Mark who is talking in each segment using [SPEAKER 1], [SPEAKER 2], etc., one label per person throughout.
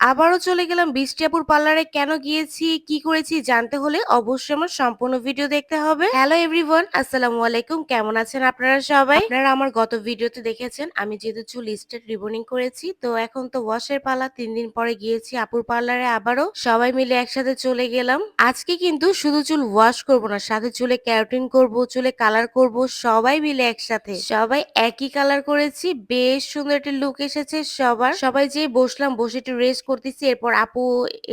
[SPEAKER 1] আবারও চলে গেলাম বৃষ্টি আপুর পার্লারে। কেন গিয়েছি, কি করেছি জানতে হলে অবশ্যই আমার সম্পূর্ণ ভিডিও দেখতে হবে। হ্যালো এভরিওয়ান আসসালামু আলাইকুম। কেমন আছেন আপনারা সবাই? আপনারা আমার গত ভিডিওতে দেখেছেন, আমি যেহেতু চুল স্টেট রিবনিং করেছি, তো এখন তো ওয়াশের পালা, তিন দিন পরে গিয়েছি আপুর পার্লারে আবারও। সবাই মিলে একসাথে চলে গেলাম। আজকে কিন্তু শুধু চুল ওয়াশ করব না, সাথে চুলে ক্যারোটিন করব, চুলে কালার করব, সবাই মিলে একসাথে। সবাই একই কালার করেছি, বেশ সুন্দর একটা লুক এসেছে সবার। সবাই যে বসলাম, বসে একটু রেস্ট করতেছি। এরপর আপু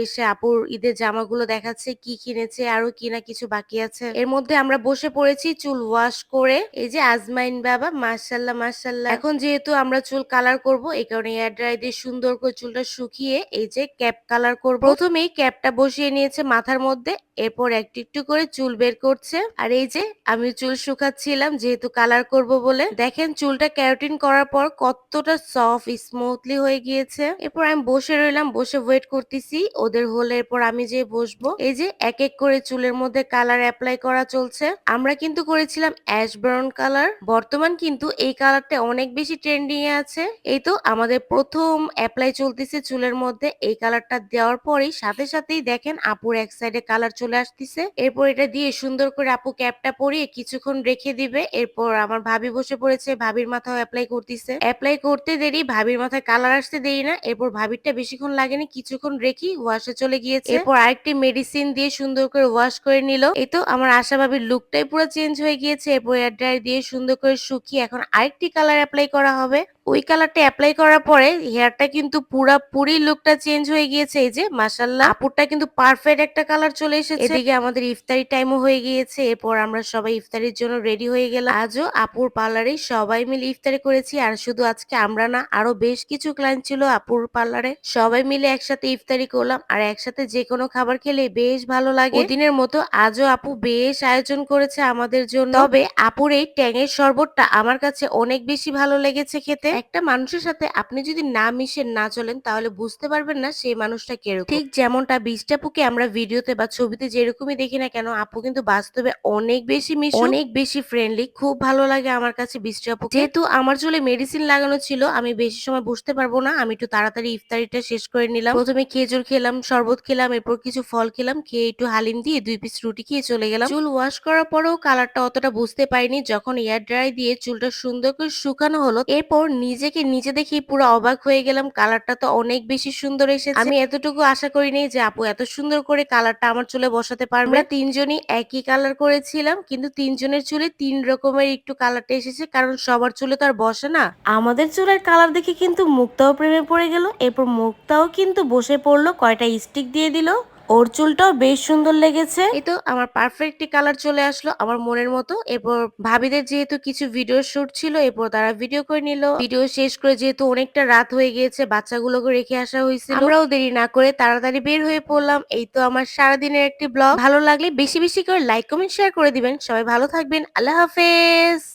[SPEAKER 1] এসে আপুর ঈদের জামাগুলো দেখাচ্ছে, কি কিনেছে, আরও কিনা কিছু বাকি আছে। এর মধ্যে আমরা বসে পড়েছি চুল ওয়াশ করে। এই যে আজমাইন বাবা মার্শাল্লাহ মার্শাল্লাহ এখন যেহেতু আমরা চুল কালার করব এই কারণে এয়ার ড্রাই দিয়ে সুন্দর করে চুলটা শুকিয়ে এই যে ক্যাপ কালার করব। প্রথমেই ক্যাপটা বসিয়ে নিয়েছে মাথার মধ্যে, এরপর একটু একটু করে চুল বের করছে। আর এই যে আমি চুল শুকাচ্ছিলাম, যেহেতু কালার করব বলে। দেখেন চুলটা ক্যারোটিন করার পর কতটা সফট স্মুথলি হয়ে গিয়েছে। এরপর আমি বসে রইলাম বসে ওয়েট করতেছি। ওদের হলে এরপর আমি যে বসবো। এই যে এক এক করে চুলের মধ্যে কালার অ্যাপ্লাই করা চলছে। আমরা কিন্তু করেছিলাম অ্যাশ ব্রাউন কালার বর্তমান কিন্তু এই কালারটা অনেক বেশি ট্রেন্ডিং এ আছে। এই তো আমাদের প্রথম অ্যাপ্লাই চলতেছে চুলের মধ্যে। এই কালারটা দেওয়ার পরেই সাথে সাথেই দেখেন আপুর এক সাইডে কালার চলে আসতেছে। এরপর এটা দিয়ে সুন্দর করে আপু ক্যাপটা পরিয়ে কিছুক্ষণ রেখে দিবে। এরপর আমার ভাবি বসে পড়েছে, ভাবির মাথাও অ্যাপ্লাই করতেছে। অ্যাপ্লাই করতে দেরি, ভাবির মাথায় কালার আসতে দেরি না। এরপর ভাবিরটা বেশিক্ষণ লাগেনি, কিছুক্ষণ রেখি ওয়াশে চলে গিয়েছে। এরপর আরেকটি মেডিসিন দিয়ে সুন্দর করে ওয়াশ করে নিল। এই তো আমার আশা ভাবির লুকটাই পুরো চেঞ্জ হয়ে গিয়েছে। এরপর এয়ার ড্রায়ার দিয়ে সুন্দর করে শুকিয়ে এখন আরেকটি কালার অ্যাপ্লাই করা হবে। ওই কালারটা অ্যাপ্লাই করার পরে হেয়ারটা কিন্তু পুরাপুরি লুকটা চেঞ্জ হয়ে গিয়েছে। এই যে মাসাল্লাহ আপুরটা কিন্তু পারফেক্ট একটা কালার চলে এসেছে। এদিকে আমাদের ইফতারি টাইমও হয়ে গিয়েছে। এরপর আমরা সবাই ইফতারির জন্য রেডি হয়ে গেলাম। আজও আপুর পার্লারে সবাই মিলে ইফতারি করেছি। আর শুধু আজকে আমরা না আরও বেশ কিছু ক্লায়েন্ট ছিল আপুর পার্লারে সবাই মিলে একসাথে ইফতারি করলাম। আর একসাথে যে কোনো খাবার খেলে বেশ ভালো লাগে। দিনের মতো আজও আপু বেশ আয়োজন করেছে আমাদের জন্য। তবে আপুর এই ট্যাঙের শরবতটা আমার কাছে অনেক বেশি ভালো লেগেছে খেতে। একটা মানুষের সাথে আপনি যদি না মিশেন না চলেন তাহলে বুঝতে পারবেন না সেই মানুষটা কীরকম। ঠিক যেমনটা বীজটাপুকে আমরা ভিডিওতে বা ছবিতে যেরকমই দেখি না কেন আপু কিন্তু বাস্তবে অনেক বেশি মিশু। অনেক বেশি ফ্রেন্ডলি খুব ভালো লাগে আমার কাছে বীজটা আপু যেহেতু আমার চুলে মেডিসিন লাগানো ছিল আমি বেশি সময় বসতে পারব না আমি একটু তাড়াতাড়ি ইফতারিটা শেষ করে নিলাম। প্রথমে খেজুর খেলাম শরবত খেলাম এরপর কিছু ফল খেলাম খেয়ে একটু হালিম দিয়ে দুই পিস রুটি খেয়ে চলে গেলাম। চুল ওয়াশ করার পরেও কালারটা অতটা বুঝতে পারিনি যখন এয়ার ড্রাই দিয়ে চুলটা সুন্দর করে শুকানো হলো এরপর নিজেকে নিজে দেখি পুরো অবাক হয়ে গেলাম। কালারটা তো অনেক বেশি সুন্দর এসেছে। আমি এতটুকু আশা করিনি যে আপু এত সুন্দর করে কালারটা আমার চুলে বসাতে পারবে। আমরা তিনজনই একই কালার করেছিলাম কিন্তু তিনজনের চুলে তিন রকমের একটু কালারটা এসেছে কারণ সবার চুলে তো আর বসে না। আমাদের চুলের কালার দেখে কিন্তু মুক্তাও প্রেমে পড়ে গেল এরপর মুক্তাও কিন্তু বসে পড়ল কয়টা স্টিক দিয়ে দিল। ওর চুলটাও বেশ সুন্দর লেগেছে। এই তো আমার পারফেক্ট কালার চলে আসলো আমার মনের মতো। এরপর ভাবিদের যেহেতু কিছু ভিডিও শুট ছিল, এরপর তারা ভিডিও করে নিল। ভিডিও শেষ করে যেহেতু অনেকটা রাত হয়ে গিয়েছে, বাচ্চাগুলোকে রেখে আসা হয়েছিল। আমরাও দেরি না করে তাড়াতাড়ি বের হয়ে পড়লাম। এই তো আমার সারাদিনের একটি ব্লগ ভালো লাগলে বেশি বেশি করে লাইক কমেন্ট শেয়ার করে দিবেন। সবাই ভালো থাকবেন। আল্লাহ হাফেজ।